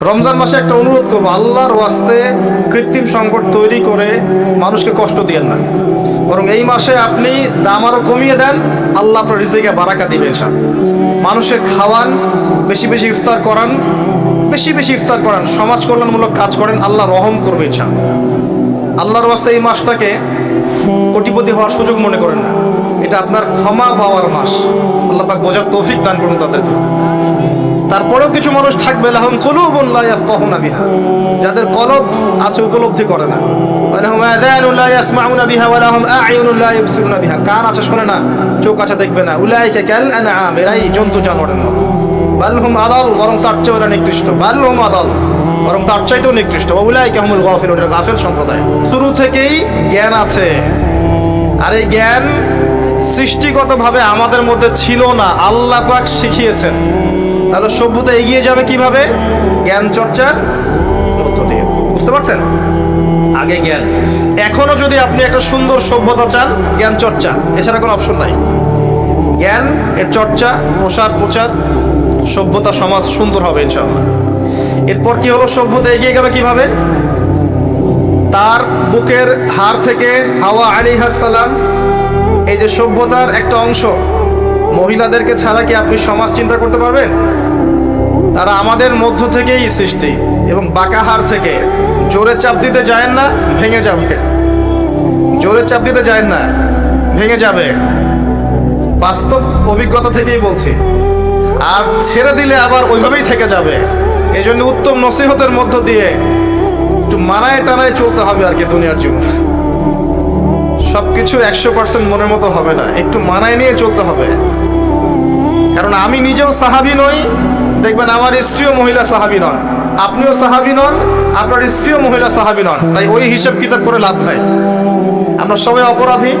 রমজান মাসে একটা অনুরোধ করব, আল্লাহর ওয়াস্তে কৃত্রিম সংকট তৈরি করে মানুষকে কষ্ট দিয়েন না। বরং এই মাসে আপনি দাম আরও কমিয়ে দেন, আল্লাহ আপনার রিজিকে বারাকা দিবেন সব মানুষের খাওয়ান, বেশি বেশি ইফতার করান, বেশি বেশি ইফতার করান, সমাজ কল্যাণমূলক কাজ করেন, আল্লাহ রহম করবে ইনশা আল্লাহর ওয়াস্তে এই মাসটাকে কোটিপতি হওয়ার সুযোগ মনে করেন না। এটা আপনার ক্ষমা পাওয়ার মাস। আল্লাহ পাক বোঝার তৌফিক দান করুন তাদেরকে। তারপরেও কিছু মানুষ থাকবে, লাহুম কুলুবুন লা ইয়াফকাহুনা বিহা। যাদের কলব আছে, উপলব্ধি করে না। আছে শোনে না, চোখ আছে দেখবে না। বরং তার ওরা নিকৃষ্ট। বরং তার নিকৃষ্ট। গাফিল সম্প্রদায়। শুরু থেকেই জ্ঞান আছে। আর এই জ্ঞান সৃষ্টিগতভাবে আমাদের মধ্যে ছিল না। আল্লাহ পাক শিখিয়েছেন। তাহলে সভ্যতা এগিয়ে যাবে কীভাবে? জ্ঞান চর্চার মধ্য দিয়ে। বুঝতে পারছেন? আগে জ্ঞান। এখনও যদি আপনি একটা সুন্দর সভ্যতা চান, জ্ঞান চর্চা, এছাড়া কোনো অপশন নাই। জ্ঞান, এর চর্চা, প্রসার, প্রচার, সভ্যতা, সমাজ সুন্দর হবে, ইনশাআল্লাহ। এরপর কি হলো? সভ্যতা এগিয়ে গেল কীভাবে? তার বুকের হাড় থেকে হাওয়া আলী সালাম, এই যে সভ্যতার একটা অংশ, মহিলাদেরকে ছাড়া কি আপনি সমাজ চিন্তা করতে পারবেন? তারা আমাদের মধ্য থেকেই সৃষ্টি এবং বাঁকাহার থেকে। জোরে চাপ দিতে যায় না, ভেঙে যাবে। জোরে চাপ দিতে যায় না, ভেঙে যাবে। বাস্তব অভিজ্ঞতা থেকেই বলছি। আর ছেড়ে দিলে আবার ওইভাবেই থেকে যাবে। এই জন্য উত্তম নসিহতের মধ্য দিয়ে একটু মানায় টানায় চলতে হবে আর কি দুনিয়ার জীবনে। সবকিছু একশো পার্সেন্ট মনের মতো হবে না, একটু মানায় নিয়ে চলতে হবে। কারণ আমি নিজেও সাহাবি নই দেখবেন আমার স্ত্রীও মহিলা সাহাবি নন। আপনিও সাহাবি নন, আপনার স্ত্রীও মহিলা সাহাবি নন। তাই ওই হিসাব কিতাব করে লাভ নাই। আমরা সবাই অপরাধী,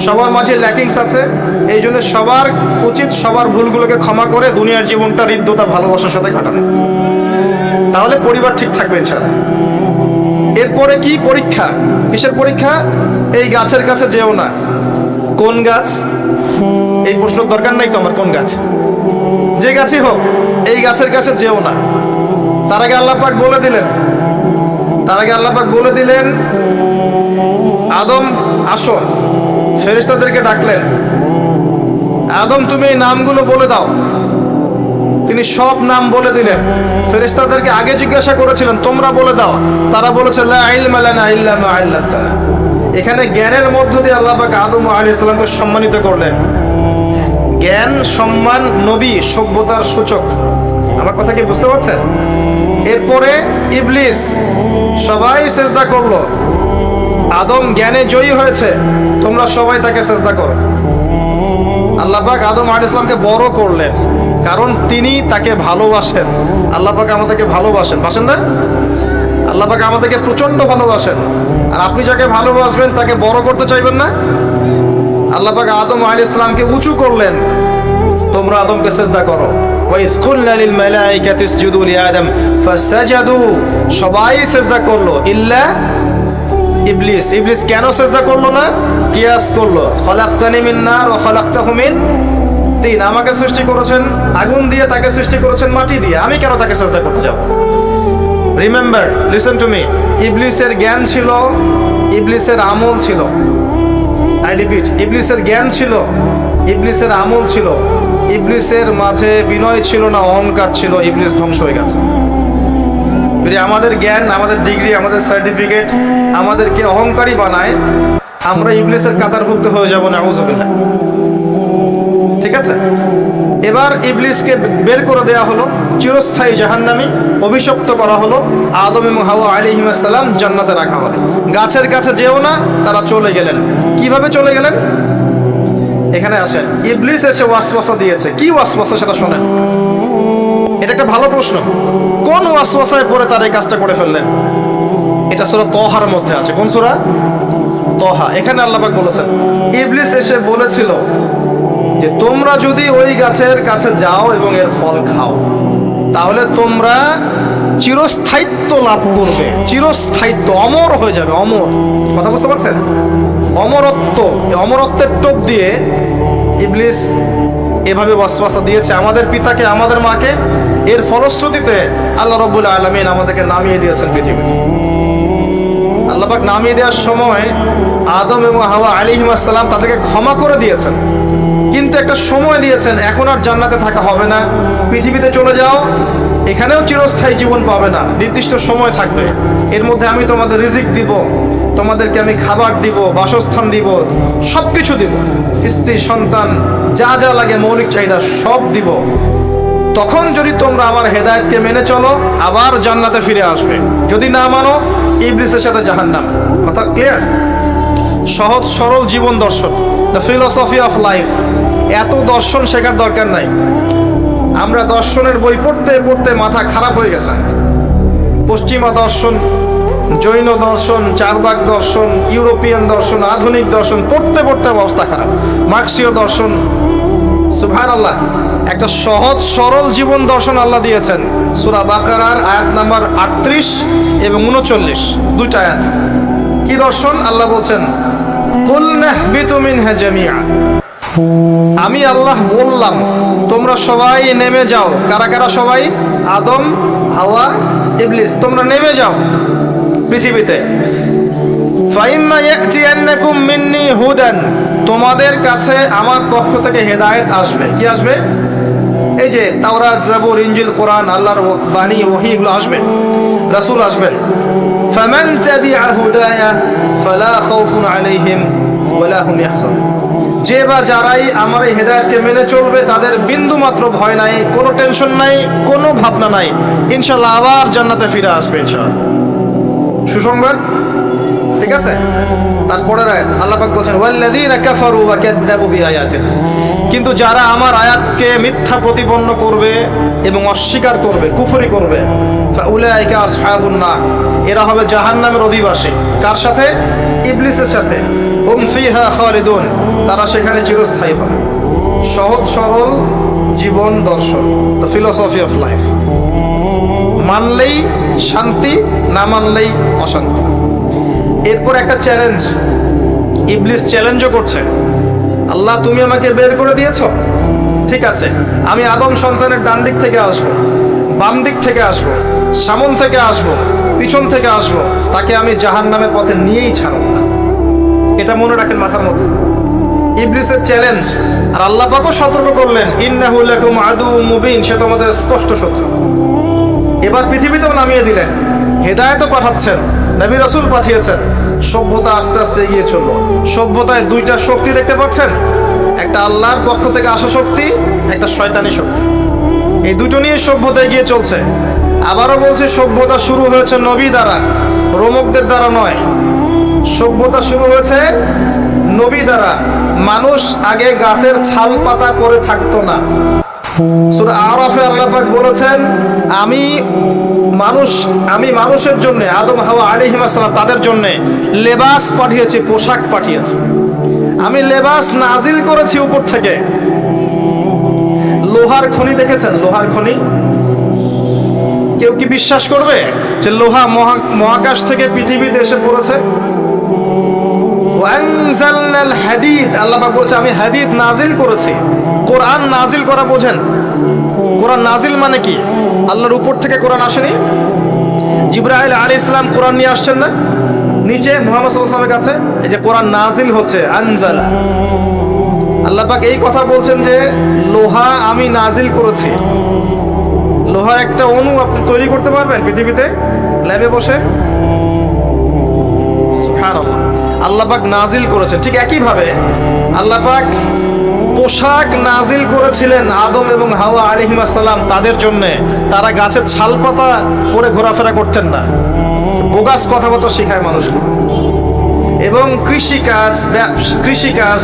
সবার মাঝে ল্যাকিংস আছে। এই জন্য সবার উচিত সবার ভুলগুলোকে ক্ষমা করে দুনিয়ার জীবনটা হৃদ্যতা, ভালোবাসার সাথে কাটানো। তাহলে পরিবার ঠিক থাকবে ইনশাআল্লাহ। এরপরে কি পরীক্ষা? কিসের পরীক্ষা? এই গাছের কাছে যেও না। কোন গাছ? এই প্রশ্ন দরকার নাই তো আমার কোন গাছ? যে গাছই হোক এই গাছের কাছে যেও না। তার আগে আল্লাহ পাক বলে দিলেন। তার আগে আল্লাহ পাক বলে দিলেন, আদম, আসো। ফেরেশতাদেরকে ডাকলেন, আদম, তুমি এই নামগুলো বলে দাও। তিনি সব নাম বলে দিলেন। ফেরেশতাদেরকে আগে জিজ্ঞাসা করেছিলেন, তোমরা বলে দাও। তারা বলেছে এখানে জ্ঞানের মধ্য দিয়ে আল্লাপাক আদম আলাইহিস সালামকে সম্মানিত করলেন। জ্ঞান, সম্মান, নবী, সভ্যতার সূচক। আমার কথা কি বুঝতে পারছেন? এরপরে ইবলিস সবাই সেজদা করল। আদম জ্ঞানে জয়ী হয়েছে, তোমরা সবাই তাকে সেজদা করো। আল্লাহ পাক আদম আলাইহিস সালামকে বড় করলেন, কারণ তিনি তাকে ভালোবাসেন। আল্লাহ পাক আমাদেরকে ভালোবাসেন। বাসেন না? আল্লাহ পাক আমাদেরকে প্রচণ্ড ভালোবাসেন। আর আপনি যাকে ভালোবাসবেন, তাকে বড় করতে চাইবেন না? আল্লাহ পাক আদম আলাইহিস ইসলামকে উঁচু করলেন, তোমরা আদমকে সেজদা করো। ওয়াইজ কুলনা লিল মালাইকাতি ইসজুদু লিআদম ফাসাজাদু সবাই সেজদা করল। ইল্লা ইবলিস। ইবলিস কেন সেজদা করল না? কিয়াস করল। খলাকতানি মিন নার ওয়া খলাকতাহু মিন তিন। আমাকে সৃষ্টি করেছেন আগুন দিয়ে, তাকে সৃষ্টি করেছেন মাটি দিয়ে। আমি কেন তাকে সেজদা করতে যাব? রিমেম্বার লিসেন টু মি ইবলিসের জ্ঞান ছিল, ইবলিসের আমল ছিল। আই রিপিট ইবলিসের জ্ঞান ছিল, ইবলিসের আমল ছিল। ইবলিসের মাঝে বিনয় ছিল না, অহংকার ছিল, ইবলিস ধ্বংস হয়ে গেছে। আমাদের জ্ঞান, আমাদের ডিগ্রি, আমাদের সার্টিফিকেট আমাদেরকে অহংকারী বানায়, আমরা ইবলিসের কাতারভুক্ত হয়ে যাব না আউজুবিল্লাহ ঠিক আছে? এবার ইবলিসকে বের করে দেওয়া হলো, চিরস্থায়ী জাহান্নামি অভিশপ্ত করা হলো, আদম এবং হাওয়া আলিহিমাসাল্লাম জান্নাতে রাখা হলো। গাছের কাছে যেও না, তারা চলে গেলেন। কীভাবে চলে গেলেন? এখানে আসেন। ইবলিস এসে ওয়াসওয়াসা দিয়েছে। কি ওয়াসওয়াসা সেটা শোনেন। এটা একটা ভালো প্রশ্ন। কোন ওয়াসওয়াসায় পড়ে তার এই কাজটা করে ফেললেন? এটা সুরা তহার মধ্যে আছে। কোন সুরা? তহা। এখানে আল্লাহবাক বলেছেন, ইবলিস এসে বলেছিল যে, তোমরা যদি ওই গাছের কাছে যাও এবং এর ফল খাও, তাহলে তোমরা চিরস্থায়িত্ব লাভ করবে। চিরস্থায়িত্ব, অমর হয়ে যাবে, অমর। কথা বুঝতে পারছেন? অমরত্ব অমরত্বের টোপ দিয়ে ইবলিস এভাবে ওয়াসওয়াসা দিয়েছে। আমাদের পিতাকে, আমাদের মাকে, এর ফলশ্রুতিতে আল্লাহ রব্বুল আলমিন আমাদেরকে নামিয়ে দিয়েছেন পৃথিবীতে। আল্লাপাক নামিয়ে দেওয়ার সময় আদম এবং হাওয়া আলিহিমাসাল্লাম তাদেরকে ক্ষমা করে দিয়েছেন। কিন্তু একটা সময় দিয়েছেন, এখন আর জান্নাতে থাকা হবে না। পৃথিবীতে চলে যাও, এখানেও চিরস্থায়ী জীবন পাবে না। নির্দিষ্ট সময় থাকবে। এর মধ্যে আমি তোমাদের রিজিক দিব। তোমাদেরকে আমি খাবার দিব, বাসস্থান দিব সব কিছু দিব। স্ত্রী, সন্তান, যা যা লাগে মৌলিক চাহিদা সব দিব। তখন যদি তোমরা আমার হেদায়তকে মেনে চলো, আবার জান্নাতে ফিরে আসবে। যদি না মানো, ইবলিসের সাথে জাহান্নাম। কথা ক্লিয়ার সহজ, সরল জীবন দর্শন। দ্য ফিলসফি অফ লাইফ এত দর্শন শেখার দরকার নাই। আমরা দর্শনের বই পড়তে পড়তে মাথা খারাপ হয়ে গেছে। পশ্চিমা দর্শন জৈন দর্শন, চারবাগ দর্শন, ইউরোপিয়ান দর্শন, আধুনিক দর্শন, পড়তে পড়তে অবস্থা খারাপ। মার্কসীয় দর্শন সুভান আল্লাহ একটা সহজ, সরল জীবন দর্শন আল্লাহ দিয়েছেন। সুরা বাকারার আয়াত নাম্বার আটত্রিশ এবং উনচল্লিশ দুটা আয়াত। কি দর্শন? আল্লাহ বলছেন আমি আল্লাহ বললাম, তোমরা সবাই নেমে যাও। কারা কারা সবাই? আদম, হাওয়া, ইবলিস, তোমরা নেমে যাও। পৃথিবীতে। হুদান, তোমাদের কাছে আমার পক্ষ থেকে হেদায়েত আসবে। কি আসবে? এই যে তাওরাত, জাবুর, ইনজিল, কোরআন, আল্লাহর বাণী, ওহী, এগুলো আসবে। রাসূল আসবেন। ফামান তাবিআ হুদায়া ফালা খাউফুন আলাইহিম ওয়ালা হুম ইয়াহজানুন যে বা যারাই আমার এই হেদায়েতকে মেনে চলবে, তাদের বিন্দু মাত্র ভয় নাই, কোনো টেনশন নাই, কোনো ভাবনা নাই। ইনশাআল্লাহ আবার জান্নাতে ফিরে আসবে ইনশাআল্লাহ। সুসংবাদ। ঠিক আছে? তারপরের আয়াত। বলছেন, ওয়াল্লাযীনা কাফারু ওয়া কাযযাবু বিআয়াতিনা। কিন্তু যারা আমার আয়াতকে মিথ্যা প্রতিপন্ন করবে এবং অস্বীকার করবে, কুফরি করবে, ফাউলাইকা আসহাবুন নার। এরা হবে জাহান্নামের অধিবাসী। কার সাথে? ইবলিসের সাথে। হুম ফিহা খালিদুন। তারা সেখানে চিরস্থায়ী হবে। সহজ সরল জীবন দর্শন। দ্য ফিলোসফি অফ লাইফ মানলেই শান্তি, না মানলেই অশান্তি। এরপর একটা চ্যালেঞ্জ ইবলিস চ্যালেঞ্জও করছে। আল্লাহ, তুমি আমাকে বের করে দিয়েছ? ঠিক আছে, আমি আদম সন্তানের ডান দিক থেকে আসব, বাম দিক থেকে আসব, সামন থেকে আসব, পিছন থেকে আসব, তাকে আমি জাহান নামের পথে নিয়েই ছাড়ব না। এটা মনে রাখেন মাথার মধ্যে। ইবলিসের চ্যালেঞ্জ আর আল্লাহ পাকও সতর্ক করলেন, ইন্নাহু লাকুম আদু মুবিন সে তোমাদের স্পষ্ট শত্রু। এবার পৃথিবীতেও নামিয়ে দিলেন। হেদায়তও পাঠাচ্ছেন, নবী রসুল পাঠিয়েছেন। সভ্যতা আস্তে আস্তে এগিয়ে চলল। সভ্যতায় দুইটা শক্তি দেখতে পাচ্ছেন? একটা আল্লাহর পক্ষ থেকে আসা শক্তি, একটা শয়তানি শক্তি। এই দুটো নিয়ে সভ্যতা এগিয়ে চলছে। আবারও বলছে, সভ্যতা শুরু হয়েছে নবী দ্বারা, রোমকদের দ্বারা নয়। সভ্যতা শুরু হয়েছে নবী দ্বারা। মানুষ আগে গাছের ছাল পাতা করে থাকতো না। সূরা আরাফে আল্লাহ পাক বলেছেন, আমি মানুষ, আমি মানুষের জন্য, আদম, হাওয়া আলাইহিস সালাম তাদের জন্য লেবাস পাঠিয়েছি, পোশাক পাঠিয়েছি। আমি লেবাস নাজিল করেছি উপর থেকে। লোহার খনি দেখেছেন? লোহার খনি? কেউ কি বিশ্বাস করবে যে লোহা মহা- মহাকাশ থেকে পৃথিবীতে এসে পড়েছে? আল্লাহ বলছে, আমি হাদিদ নাজিল করেছি। কোরআন নাজিল করা বোঝেন। কোরআন নাজিল মানে কি? আল্লাহর উপর থেকে কোরআন আসেনি? জিব্রাইল আলী ইসলাম কোরআন নিয়ে আসছেন না? নিচে মোহাম্মদ সাল্লামের কাছে, এই যে কোরআন নাজিল হচ্ছে, আনজালা। আল্লাহ পাক এই কথা বলছেন যে, লোহা আমি নাজিল করেছি। লোহার একটা অণু আপনি তৈরি করতে পারবেন পৃথিবীতে, ল্যাবে বসে? সুবহানাল্লাহ। আল্লাহ পাক নাজিল করেছেন। ঠিক একইভাবে আল্লাহ পাক পোশাক নাজিল করেছিলেন আদম এবং হাওয়া আলিহিমাসাল্লাম তাদের জন্য। তারা গাছের ছাল পাতা পরে ঘোরাফেরা করতেন না। বোগাস কথাবার্তা শেখায় মানুষকে এবং কৃষিকাজ কৃষিকাজ,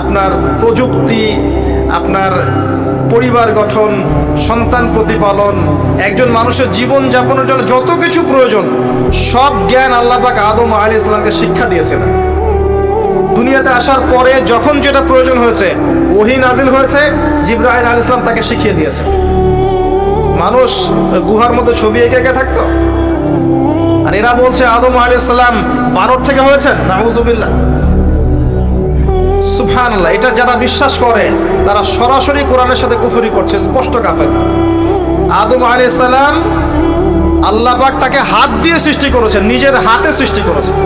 আপনার প্রযুক্তি, আপনার পরিবার গঠন, সন্তান প্রতিপালন, একজন মানুষের জীবন যাপনের জন্য যত কিছু প্রয়োজন, সব জ্ঞান আল্লাহ পাক আদম আলী ইসলামকে শিক্ষা দিয়েছিলেন দুনিয়াতে আসার পরে যখন যেটা প্রয়োজন হয়েছে, ওহি নাজিল হয়েছে জিব্রাহিম আলী ইসলাম তাকে শিখিয়ে দিয়েছে। মানুষ গুহার মতো ছবি এঁকে এঁকে থাকতো। আর এরা বলছে, আদম আলাইসাল্লাম বানর থেকে হয়েছেন? নাউজুবিল্লাহ সুবহানাল্লাহ, এটা যারা বিশ্বাস করে, তারা সরাসরি কোরআনের সাথে কুফরি করছে, স্পষ্ট কাফের। আদম আলাইহিস সালাম আল্লাহ পাক তাকে হাত দিয়ে সৃষ্টি করেছেন, নিজের হাতে সৃষ্টি করেছেন।